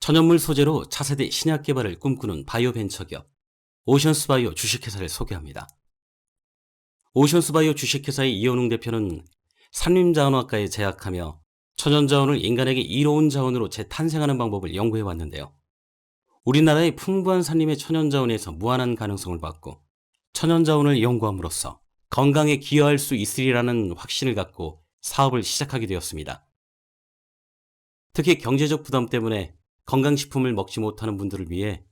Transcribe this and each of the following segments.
천연물 소재로 차세대 신약 개발을 꿈꾸는 바이오 벤처 기업 오션스 바이오 주식회사를 소개합니다. 오션스 바이오 주식회사의 이현웅 대표는 산림자원학과에 재학하며 천연자원을 인간에게 이로운 자원으로 재탄생하는 방법을 연구해 왔는데요. 우리나라의 풍부한 산림의 천연자원에서 무한한 가능성을 받고 천연자원을 연구함으로써 건강에 기여할 수 있으리라는 확신을 갖고 사업을 시작하게 되었습니다. 특히 경제적 부담 때문에 건강식품을 먹지 못하는 분들을 위해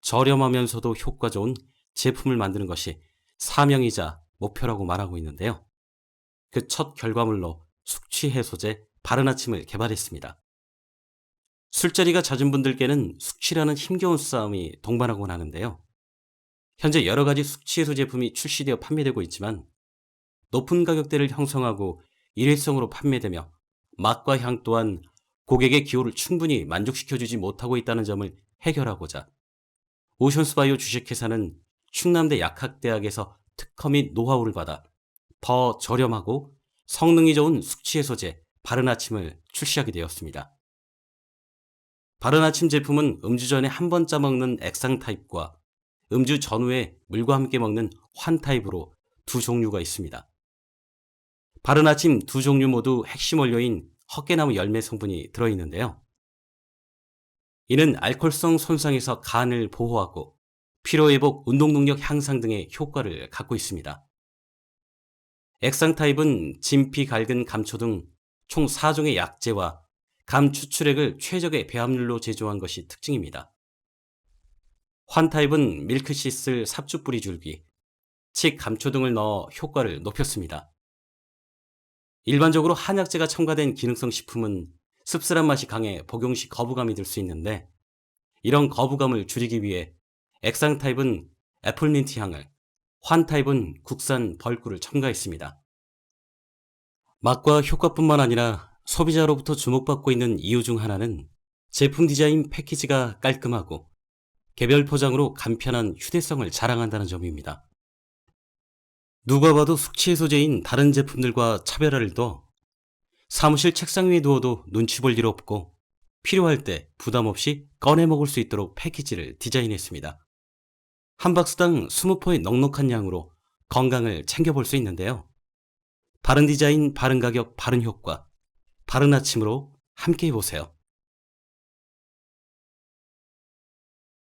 저렴하면서도 효과 좋은 제품을 만드는 것이 사명이자 목표라고 말하고 있는데요. 그 첫 결과물로 숙취 해소제 바른 아침을 개발했습니다. 술자리가 잦은 분들께는 숙취라는 힘겨운 싸움이 동반하곤 하는데요. 현재 여러 가지 숙취 해소 제품이 출시되어 판매되고 있지만 높은 가격대를 형성하고 일회성으로 판매되며 맛과 향 또한 고객의 기호를 충분히 만족시켜주지 못하고 있다는 점을 해결하고자 오션스바이오 주식회사는 충남대 약학대학에서 특허 및 노하우를 받아 더 저렴하고 성능이 좋은 숙취해소제 바른 아침을 출시하게 되었습니다. 바른 아침 제품은 음주 전에 한 번 짜먹는 액상 타입과 음주 전후에 물과 함께 먹는 환 타입으로 두 종류가 있습니다. 바른 아침 두 종류 모두 핵심 원료인 헛개나무 열매 성분이 들어있는데요. 이는 알코올성 손상에서 간을 보호하고 피로회복, 운동능력 향상 등의 효과를 갖고 있습니다. 액상 타입은 진피, 갈근, 감초 등 총 4종의 약재와 감 추출액을 최적의 배합률로 제조한 것이 특징입니다. 환 타입은 밀크시슬, 삽주 뿌리 줄기, 칡, 감초 등을 넣어 효과를 높였습니다. 일반적으로 한약재가 첨가된 기능성 식품은 씁쓸한 맛이 강해 복용 시 거부감이 들 수 있는데 이런 거부감을 줄이기 위해 액상 타입은 애플민트 향을, 환 타입은 국산 벌꿀을 첨가했습니다. 맛과 효과뿐만 아니라 소비자로부터 주목받고 있는 이유 중 하나는 제품 디자인 패키지가 깔끔하고 개별 포장으로 간편한 휴대성을 자랑한다는 점입니다. 누가 봐도 숙취 해소제인 다른 제품들과 차별화를 둬 사무실 책상 위에 두어도 눈치 볼 일 없고 필요할 때 부담 없이 꺼내 먹을 수 있도록 패키지를 디자인했습니다. 한 박스당 20포의 넉넉한 양으로 건강을 챙겨볼 수 있는데요. 바른 디자인, 바른 가격, 바른 효과, 바른 아침으로 함께 해보세요.